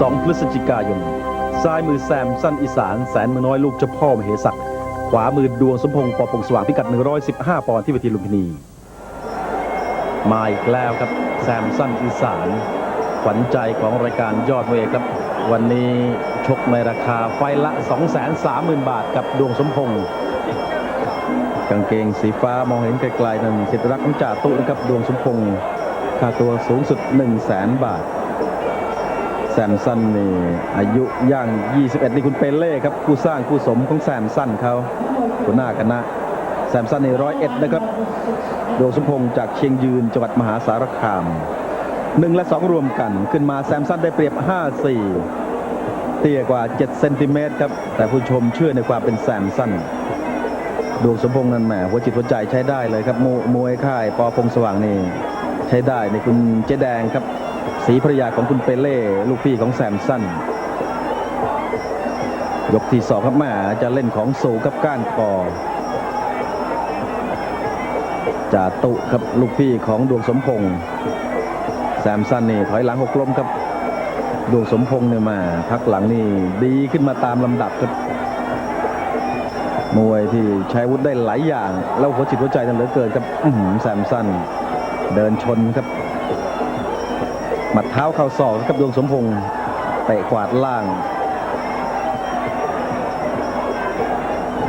12 พฤศจิกายน ซ้ายมือแซมสั้นอีสานแสนมือน้อยลูกเจ้าพ่อมเหศักดิ์ขวามือดวงสมพงษ์ปอปงสว่างพิกัด 115 ปอนด์ที่เวทีลุมพินี มาอีกแล้วครับ แซมสั้นอีสาน ขวัญใจของรายการยอดมวยเอกครับ วันนี้ชกในราคาไฟละ 230,000 บาทกับดวงสมพงษ์กางเกงสีฟ้ามองเห็นไกลๆนั้นสิทธิรักษ์ของจ่าตุนะครับดวงสมพงษ์ค่าตัวสูงสุด 1 0 0 0 0แสนบาท แซมสันนี่อายุย่าง 21 นี่คุณเปเล่ครับผู้สร้างผู้สมของแซมสันเขาหัวหน้าคณะแซมสันนี่ร้อยเอ็ดนะครับดวงสมพงษ์จากเชียงยืนจังหวัดมหาสารคามหนึ่งและสองรวมกันขึ้นมาแซมสันได้เปรียบ 5-4 เตี้ยกว่า 7 เซนติเมตรครับ แต่ผู้ชมเชื่อในความเป็นแซมสันดวงสมพงษ์นั้นแหมหัวจิตหัวใจใช้ได้เลยครับมวมวยค่ายปอพงสว่างนี่ใช้ได้ในคุณเจ๊แดงครับ สีภรยาของคุณเปเล่ลูกพี่ของแซมสันยกที่สองครับแม่จะเล่นของสูงกับก้านคอจาตุครับลูกพี่ของดวงสมพงษ์แซมสันนี่ถอยหลังหกล้มครับ ดวงสมพงษ์เนี่ยมาพักหลังนี่ดีขึ้นมาตามลำดับครับมวยที่ใช้วุธได้หลายอย่าง แล้วหัวจิตหัวใจนั่นเหลือเกินครับแซมสันเดินชนครับ หมัดเท้าเข่าศอกครับดวงสมพงษ์เตะกวาดล่าง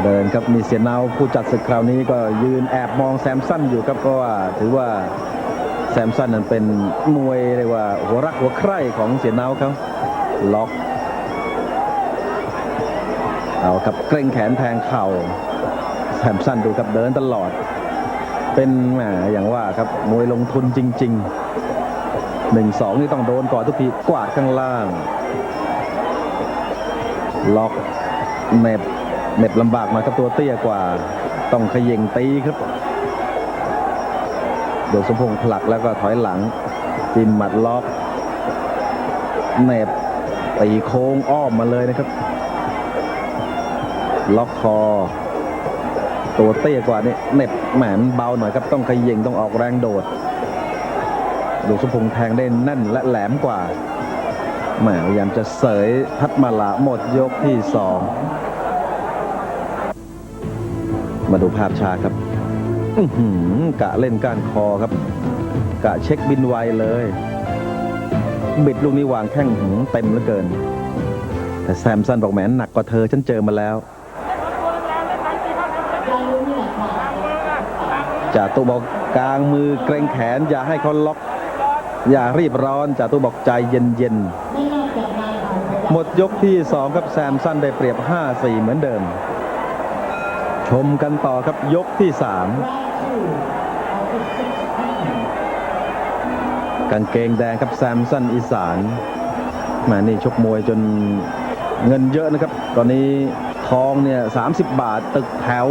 เดินครับมีเสียนาวผู้จัดศึกคราวนี้ก็ยืนแอบมองแซมสันอยู่ครับเพราะว่าถือว่าแซมสันนั้นเป็นมวยเรียกว่าหัวรักหัวใคร่ของเสียนาวเขาล็อกเอาครับเกรงแขนแทงเข่าแซมสันดูครับเดินตลอด เป็นแหมอย่างว่าครับมวยลงทุนจริง ๆ หนึ่งสองนี่ต้องโดนก่อนทุกทีกวาดข้างล่าง ล็อกเน็บเน็บลำบากหน่อยครับตัวเตี้ยกว่า ต้องขย่งตีครับโดนสมพงษ์ผลักแล้วก็ถอยหลังจิ้มหมัดล็อกเน็บตีโค้งอ้อมมาเลยนะครับ ล็อกคอ ตัวเตี้ยกว่านี่เหน็บแหมมันเบาหน่อยครับต้องขย่งต้องออกแรงโดด ดูสมพงษ์แทงได้แน่นและแหลมกว่าแหมพยายามจะเสยพัดมาละหมดยกที่สองมาดูภาพชาครับกะเล่นก้านคอครับ กะเช็คบินไวเลย บิดลูกนี้วางแข้งหืมเต็มเหลือเกิน แต่แซมสันบอกแหมหนักกว่าเธอฉันเจอมาแล้วจ่าตุบอกกลางมือเกรงแขนอย่าให้เขาล็อก อย่ารีบร้อนจ่าตุบอกใจเย็นๆ หมดยกที่สองครับแซมสันได้เปรียบ 5-4 เหมือนเดิม ชมกันต่อครับยกที่สามกางเกงแดงครับแซมสันอีสานมานี่ชกมวยจนเงินเยอะนะครับ ตอนนี้ทองเนี่ย30 บาทตึกแถว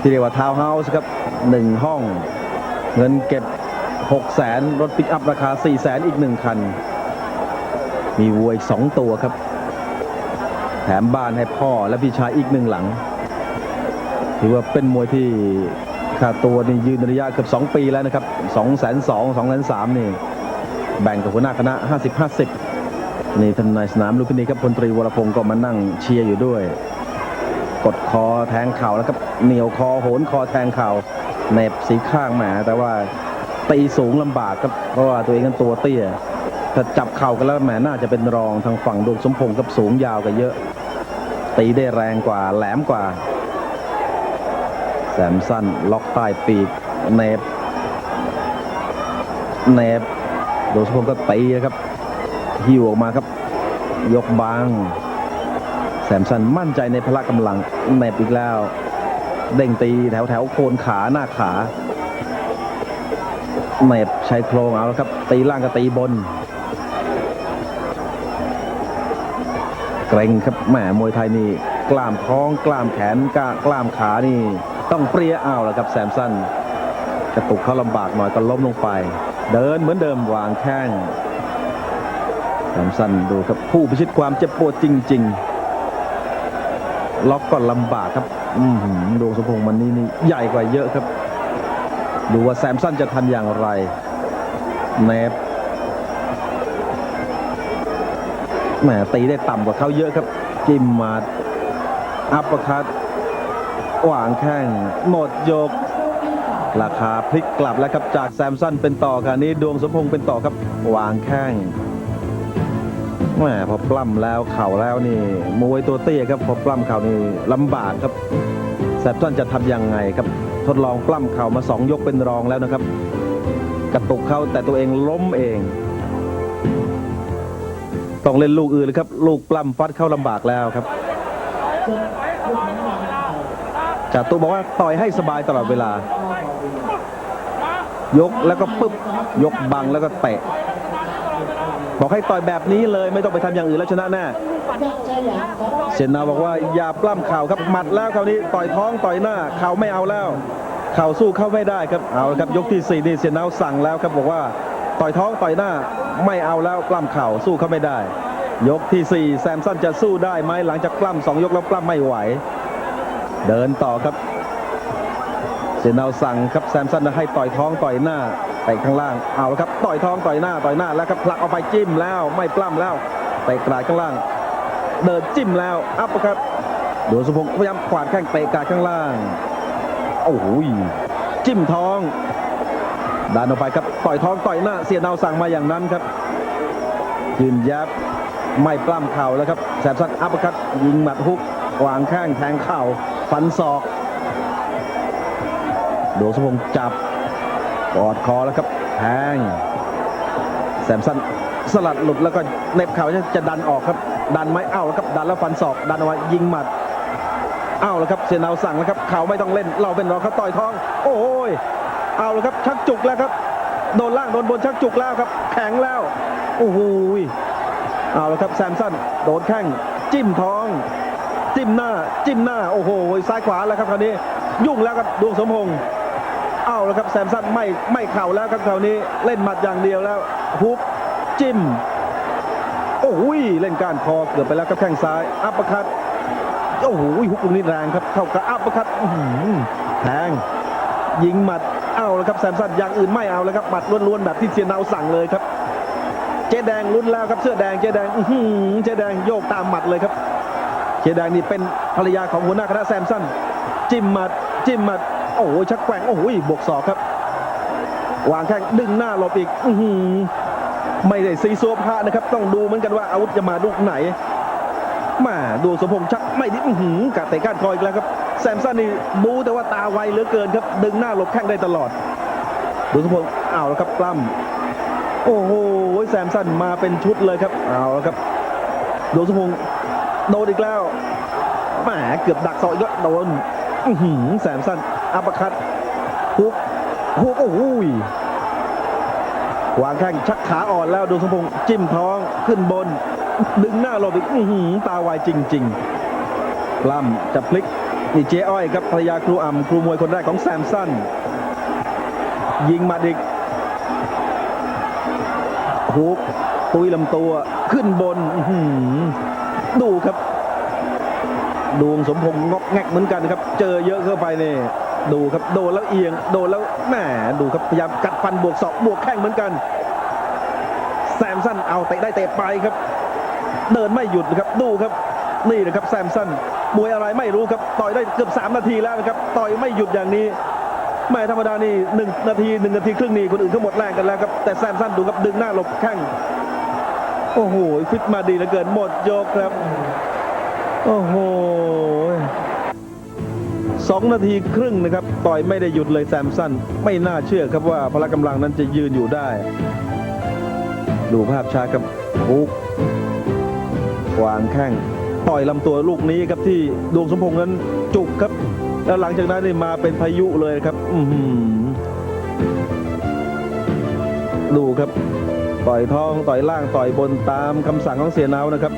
ที่เรียกว่าทาวน์เฮาส์ครับหนึ่งห้อง เงินเก็บ 6แสนรถปิกอัพราคา4แสนอีกหนึ่งคัน มีวัวอีกสองตัวครับ แถมบ้านให้พ่อและพี่ชายอีกหนึ่งหลัง ถือว่าเป็นมวยที่ค่าตัวนี่ยืนระยะเกือบ2 ปีแล้วนะครับ2 2 0 0 0 2 3 0 0นี่แบ่งกับหัวหน้าคณะ 50 50 นี่ท่านนายสนามลูกพินีครับพลตรีวรพงศ์ก็มานั่งเชียร์อยู่ด้วย กดคอแทงเข่าแล้วครับเหนียวคอโหนคอแทงเข่าเน็บสีข้างแหมแต่ว่า ตีสูงลำบากครับเพราะว่าตัวเองกันตัวเตี้ยถ้าจับเข่ากันแล้วแหมน่าจะเป็นรองทางฝั่งดวงสมพงศ์กับสูงยาวกันเยอะ ตีได้แรงกว่าแหลมกว่า แสมสั้นล็อกใต้ปีกเนบเนบโดยสมพงศ์ก็ตีนะครับหิวออกมาครับ ยกบางแสมสันมั่นใจในพละกำลังเนบอีกแล้ว เด้งตีแถวแถวโคนขาหน้าขา เนบใช้โครงเอาแล้วครับ ตีล่างกับตีบนเกรงครับแหมมวยไทยนี่กล้ามท้องกล้ามแขนกล้ากล้ามขานี่ ต้องเปรี้ยเอาแล้วครับแซมสันกระตุกเขาลำบากหน่อยก็ล้มลงไป เดินเหมือนเดิมวางแข้งแซมสันดูครับผู้พิชิตความเจ็บปวดจริง ๆ ล็อกก็ลำบากครับ อืดวงสมพงษ์มันนี่นี่ใหญ่กว่าเยอะครับ ดูว่าแซมสันจะทันอย่างไรแนบแหมตีได้ต่ำกว่าเขาเยอะครับ จิ้มมาอัปเปอร์คัตวางแข้งหมดยก ราคาพลิกกลับแล้วครับจากแซมสันเป็นต่อค่ะนี้ดวงสมพงษ์เป็นต่อครับวางแข้งแหมพอปล้ำแล้วเข่าแล้วนี่มวยตัวเตี้ยครับพอปล้ำเข่านี่ลำบากครับแซมสันจะทำยังไงครับ ทดลองปล้ำเข่ามาสองยกเป็นรองแล้วนะครับ กระตุกเข้าแต่ตัวเองล้มเอง ต้องเล่นลูกอื่นเลยครับ ลูกปล้ำฟัดเข้าลำบากแล้วครับจ่าตุบอกว่าต่อยให้สบายตลอดเวลา ยกแล้วก็ปึ๊บ ยกบังแล้วก็เตะ บอกให้ต่อยแบบนี้เลยไม่ต้องไปทำอย่างอื่นแล้วชนะแน่เซนนาบอกว่าอย่าปล้ำเข่าครับหมัดแล้วคราวนี้ต่อยท้องต่อยหน้าเข่าไม่เอาแล้ว เข่าสู้เข้าไม่ได้ครับเอาครับยกที่สี่นี่เซนนาสั่งแล้วครับบอกว่าต่อยท้องต่อยหน้าไม่เอาแล้วปล้ำเข่าสู้เข้าไม่ได้ ยกที่สี่แซมสันจะสู้ได้ไหมหลังจากปล้ำสองยกแล้วปล้ำไม่ไหว เดินต่อครับเซนเอาสั่งครับแซมสันให้ต่อยท้องต่อยหน้า ไปข้างล่างเอาละครับต่อยท้องต่อยหน้าต่อยหน้าแล้วครับผลักเอาไปจิ้มแล้วไม่ปล้ำแล้วไปกราดข้างล่าง เดินจิ้มแล้วอัพครับโดนสุพงศ์พยายามขวาดแข้งเตะกาดข้างล่างโอ้โหจิ้มท้องดันออกไปครับต่อยท้องต่อยหน้าเสียนเอาสั่งมาอย่างนั้นครับยืนยับไม่ปล้ำเข่าแล้วครับแซมสันอัพครับยิงหมัดฮุกวางแข้งแทงเข่าฟันศอกโดสมพงษ์จับ กอดคอแล้วครับแทงแซมสันสลัดหลุดแล้วก็เน็บเข่าจะดันออกครับ ดันไหมเอ้าแล้วครับดันแล้วฟันศอกดันเอาไว้ยิงหมัดเอ้าแล้วครับเซนเอาสั่งแล้วครับเข่าไม่ต้องเล่น เราเป็นรองเขาต่อยท้อง โอ้ยเอาแล้วครับชักจุกแล้วครับโดนล่างโดนบนชักจุกแล้วครับ แข็งแล้วโอ้โหเอาแล้วครับแซมสันโดนแข้งจิ้มท้อง จิ้มหน้า จิ้มหน้า โอ้โหซ้ายขวาแล้วครับคราวนี้ยุ่งแล้วครับดวงสมพงษ์ เอาแล้วครับแซมสันไม่ไม่เข่าแล้วครับคราวนี้เล่นหมัดอย่างเดียวแล้วฮุกจิ้มโอ้โหเล่นการคอเกือบไปแล้วครับแข้งซ้ายอัปเปอร์คัตโอ้โหฮุกตรงนี้แรงครับเข้ากับอัปเปอร์คัตอื้อหือแทงยิงหมัดเอาแล้วครับแซมสันอย่างอื่นไม่เอาแล้วครับหมัดล้วนๆแบบที่เซียนเอาสั่งเลยครับ เจ๊แดงลุ้นแล้วครับเสื้อแดงเจ๊แดงอื้อหือเจ๊แดงโยกตามหมัดเลยครับ เจ๊แดงนี่เป็นภรรยาของหัวหน้าคณะแซมสันจิ้มหมัดจิ้มหมัด โอ้โหชักแกว่งโอ้โหบวกศอกครับวางแข้งดึงหน้าหลบอีกอืไม่ได้ซีซัวพระนะครับ ต้องดูเหมือนกันว่าอาวุธจะมาลูกไหนมาดูสมพงษ์ชักไม่ดิอื้อหือกะเตะก้านคออีกแล้วครับแซมสันนี่บูแต่ว่าตาไวเหลือเกินครับ ดึงหน้าหลบแข้งได้ตลอด ดูสมพงษ์เอาแล้วครับปล้ำโอ้โหแซมสันมาเป็นชุดเลยครับเอาแล้วครับดูสมพงษ์โดนอีกแล้วแหมเกือบดักศอกอีกแล้วโดนหือแซมสัน อัปร์คัตฮุกฮุกโอ้โหวางแข้งชักขาอ่อนแล้วดูสมพงษ์จิ้มท้องขึ้นบน ดึงหน้าหลบอีกอื้อหือตาไวจริงๆล้ำจะพลิกนี่เจ๊อ้อยครับภรรยาครูอ่ำครูมวยคนแรกของแซมสันยิงมาดิกฮุกตุยลำตัวขึ้นบนดูครับ ดวงสมพงษ์งอกแงกเหมือนกันครับ เจอเยอะเข้าไปเนี่ย ดูครับโดนแล้วเอียงโดนแล้วแหมดูครับพยายามกัดฟันบวกศอกบวกแข้งเหมือนกัน แซมสันเอาเตะได้เตะไปครับ เดินไม่หยุดนะครับดูครับนี่นะครับแซมสันมวยอะไรไม่รู้ครับต่อยได้เกือบ3นาทีแล้วนะครับต่อยไม่หยุดอย่างนี้ไม่ธรรมดานี่หนึ่งนาทีหนึ่งนาทีครึ่งนี่คนอื่นเขาหมดแรงกันแล้วครับแต่แซมสันดูครับดึงหน้าหลบแข้งโอ้โหฟิตมาดีเหลือเกินหมดยกครับ โอ้โห สองนาทีครึ่งนะครับ ต่อยไม่ได้หยุดเลยแซมสันไม่น่าเชื่อครับว่าพละกำลังนั้นจะยืนอยู่ได้ ดูภาพช้าครับปุ๊กวางแข้งต่อยลำตัวลูกนี้ครับที่ดวงสมพงษ์นั้นจุกครับ แล้วหลังจากนั้นนี่มาเป็นพายุเลยครับ อืดูครับต่อยท้องต่อยล่างต่อยบนตามคำสั่งของเสียนาวนะครับ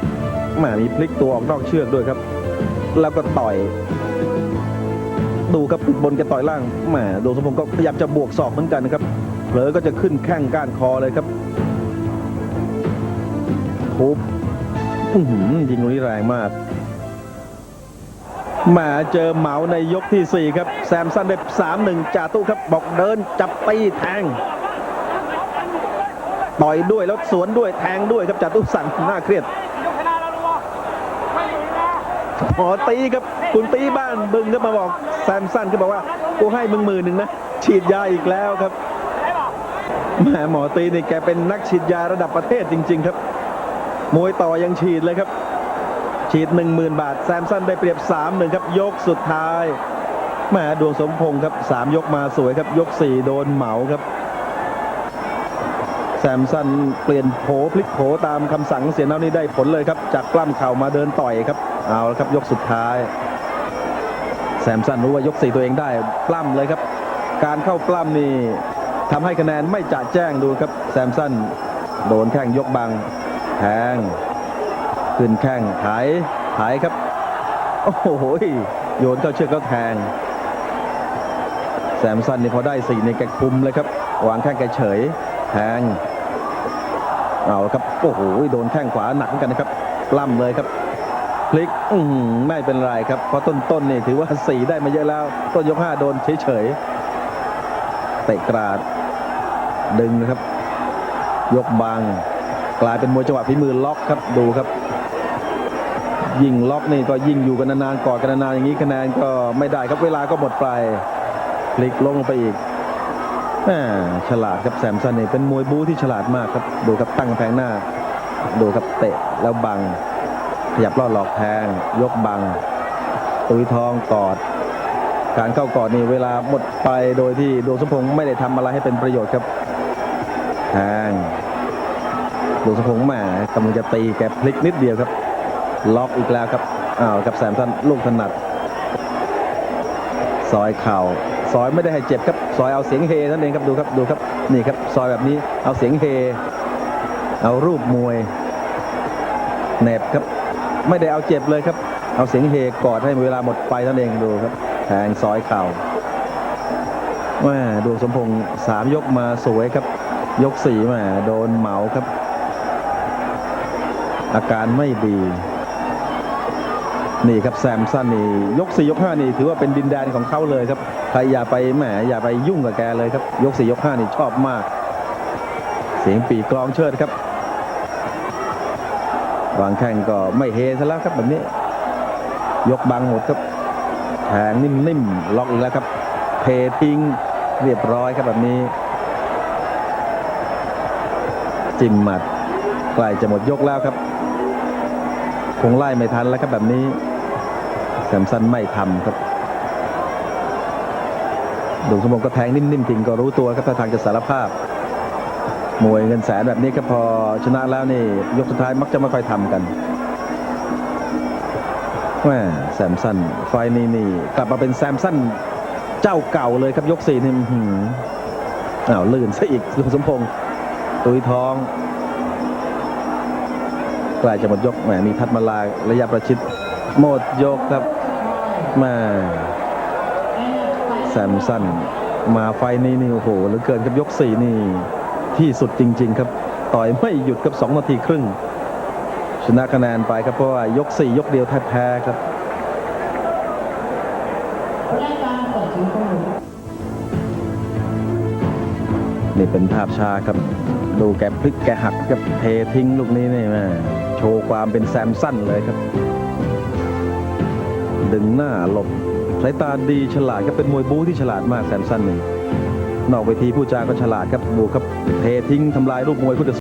แหมมีพลิกตัวออกนอกเชือกด้วยครับ แล้วก็ต่อย ดูครับบนแกต่อยล่างแหมดวงสมพงษ์ก็พยายามจะบวกศอกเหมือนกันนะครับเผลอก็จะขึ้นแข้งก้านคอเลยครับทุบยิงตรงนี้แรงมากแหมาเจอเหมาในยกที่ 4 ครับ แซมสันได้สามหนึ่งจ่าตู้ครับ บอกเดินจับตีแทงต่อยด้วยแล้วสวนด้วยแทงด้วยครับจ่าตู้สั่งน่าเครียด หมอตีครับคุณตีบ้านบึงก็มาบอกแซมสันก็บอกว่ากูให้มึงหมื่นหนึ่งนะ ฉีดยาอีกแล้วครับแหมหมอตีนี่แกเป็นนักฉีดยาระดับประเทศจริง ๆ ครับ มวยต่อยังฉีดเลยครับ ฉีด 1 0,000 บาท แซมสันได้เปรียบ3 1ครับ ยกสุดท้ายแหมดวงสมพงษ์ครับ 3 ยกมาสวยครับ ยก 4 โดนเหมาครับ แซมสันเปลี่ยนโผพลิกโผตามคำสั่งเสียเนานี่ได้ผลเลยครับ จากปล้ำเข่ามาเดินต่อยครับ เอาละครับยกสุดท้าย แซมสันรู้ว่ายก4ตัวเองได้ปล้ำเลยครับ การเข้าปล้ำนี่ทำให้คะแนนไม่จะแจ้งดูครับ แซมสันโดนแข้งยกบังแทงขึ้นแข้งไถไถครับ โอ้โหโยนเข้าเชือกก็แทงแซมสันนี่พอได้สี่ในแกคุมเลยครับวางแข้งแกเฉยแทง เอาครับโอ้โหโดนแข้งขวาหนักเหมือนกันนะครับล้ำเลยครับพลิกอืไม่เป็นไรครับ เพราะต้นๆนี่ถือว่าสี่ได้มาเยอะแล้ว ต้นยกห้าโดนเฉยๆเตะกราด ดึงนะครับ ยกบังกลายเป็นมวยจังหวะฝีมือล็อกครับดูครับ ยิงล็อกนี่ก็ยิงอยู่กันนานๆกอดกันนานๆอย่างนี้คะแนนก็ไม่ได้ครับเวลาก็หมดไปพลิกลงไปอีก ฉลาดครับแซมสันนี่เป็นมวยบู๊ที่ฉลาดมากครับดูครับตั้งแพงหน้า ดูครับเตะแล้วบัง ขยับลอดหลอกแทงยกบัง ตุยทองกอด การเข้ากอดนี่เวลาหมดไปโดยที่ดวงสมพงษ์ไม่ได้ทำอะไรให้เป็นประโยชน์ครับแทงดวงสมพงษ์แหมกำลังจะตีแกพลิกนิดเดียวครับ ล็อกอีกแล้วครับอ้าวกับแซมสันลูกถนัดซอยเข่า ซอยไม่ได้ให้เจ็บครับซอยเอาเสียงเฮนั่นเองครับดูครับดูครับนี่ครับซอยแบบนี้เอาเสียงเฮ เอารูปมวยเหนบครับ ไม่ได้เอาเจ็บเลยครับ เอาเสียงเฮกอดให้เวลาหมดไปนั่นเองดูครับแทงซอยเข่าแม่ดวงสมพงษ์สามยกมาสวยครับ ยกสี่แม่โดนเหมาครับ อาการไม่ดีนี่ครับแซมสันนี่ยกสี่ยกห้านี่ถือว่าเป็นดินแดนของเขาเลยครับ ใครอย่าไปแหมอย่าไปยุ่งกับแกเลยครับ ยกสี่ยกห้านี่ชอบมาก เสียงปีกลองเชิดครับวางแข้งก็ไม่เฮซะแล้วครับแบบนี้ ยกบังหมดครับแทงนิ่มๆล็อกอีกแล้วครับเททิ้งเรียบร้อยครับแบบนี้ จิ้มหมัดใกล้จะหมดยกแล้วครับ คงไล่ไม่ทันแล้วครับแบบนี้แซมสันไม่ทำครับ ดวงสมงก็แทงนิ่มๆทิ้งก็รู้ตัวครับถ้าทางจะสารภาพ มวยเงินแสนแบบนี้ครับพอชนะแล้วนี่ ยกสุดท้ายมักจะไม่ค่อยทำกันแหม่แซมสันไฟนี้นี่กลับมาเป็นแซมสันเจ้าเก่าเลยครับยกสี่นี่อื้อหืออ้าวลื่นซะอีกลุงสมพงษ์ตุยทองใกล้จะหมดยกแหมมีพัดมาลาระยะประชิดหมดยกครับแมา แซมสันมาไฟนี้นี่โอ้โหหลือเกินครับยกสี่นี่ที่สุดจริง ๆ ครับ ต่อยไม่หยุดครับ2นาทีครึ่ง ชนะคะแนนไปครับเพราะว่ายก4ยกเดียวแทบแพ้ครับนี่เป็นภาพชาครับ ดูแกพลิกแกหักครับเททิ้งลูกนี้นี่แม่โชว์ความเป็นแซมสั้นเลยครับ ดึงหน้าหลบ สายตาดีฉลาดก็เป็นมวยบู๊ที่ฉลาดมากแซมสันนี่นอกเวทีผู้จาก็ฉลาดครับดูครับเททิ้งทำลายรูปมวยคู่ต่อ